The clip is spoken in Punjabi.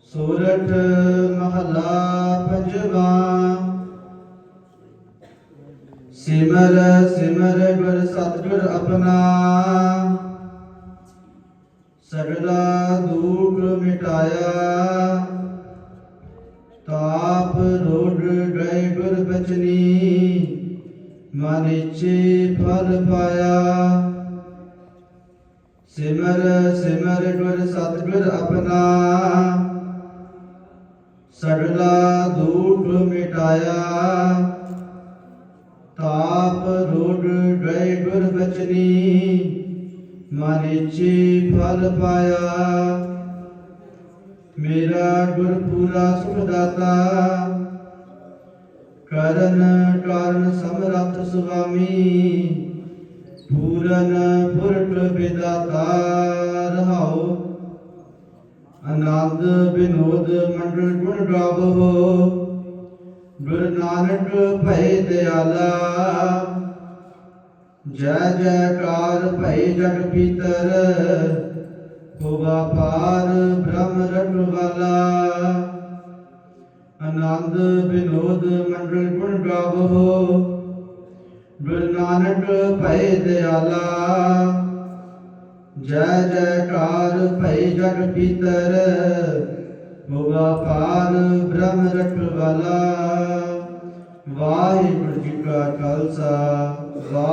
ਸੂਰਠ ਮਹਲਾ ਪੰਜਵਾ। ਸਿਮਰ ਸਿਮਰ ਗੁਰ ਸਤਿਗੁਰ ਆਪਣਾ। ਸਗਲਾ ਦੁਖ ਮਿਟਾਇਆ। ਤਾਪ ਰੋਡ ਗਏ ਗੁਰ ਬਚਨੀ। ਮਨ ਇਛੇ ਫਲ ਪਾਇਆ। ਸਿਮਰ ਸਿਮਰ ਗੁਰ ਸਤਿਗੁਰ ਆਪਣਾ। ਸਗਲਾ ਦੁਖ ਮਿਟਾਇਆ। ਤਾਪ ਰੋਗ ਗਏ ਗੁਰ ਬਚਨੀ। ਮਨ ਫਲ ਪਾਇਆ। ਮੇਰਾ ਗੁਰ ਪੂਰਾ ਸੁਖ ਕਰਨ ਕਾਰਨ ਸਮਰੱਥ ਸੁਆਮੀ। ਪੂਰਨ ਪੁਰਖ ਵਿਦਾਤਾ ਰਹਾਉ। ਆਨੰਦ ਬਿਨੋਦ ਮੰਡਲ ਗੁਣ ਗਾਵੋ ਗੁਰ ਨਾਨਕ ਭੈ ਦਿਆਲਾ। ਜੈ ਜੈਕਾਰ ਭੈ ਜਗ ਪੀਤਰ। ਹੋਵਾ ਪਾਰ ਬ੍ਰਹਮ ਰਖਵਾਲਾ ਆਨੰਦ ਬਿਨੋਦ ਮੰਡਲ ਗੁਣ ਗਾਵੋ ਗੁਰੂ ਨਾਨਕ ਭੈ ਦਿਆਲਾ। ਜੈ ਜੈਕਾਰ ਭੈ ਜਗ ਪੀਤਰ ਹੋਵਾ ਪਾਰ ਬ੍ਰਹਮ ਰਖਵਾਲਾ। ਵਾਹਿਗੁਰੂ ਜੀ ਕਾ ਖਾਲਸਾ ਵਾਹਿਗੁਰੂ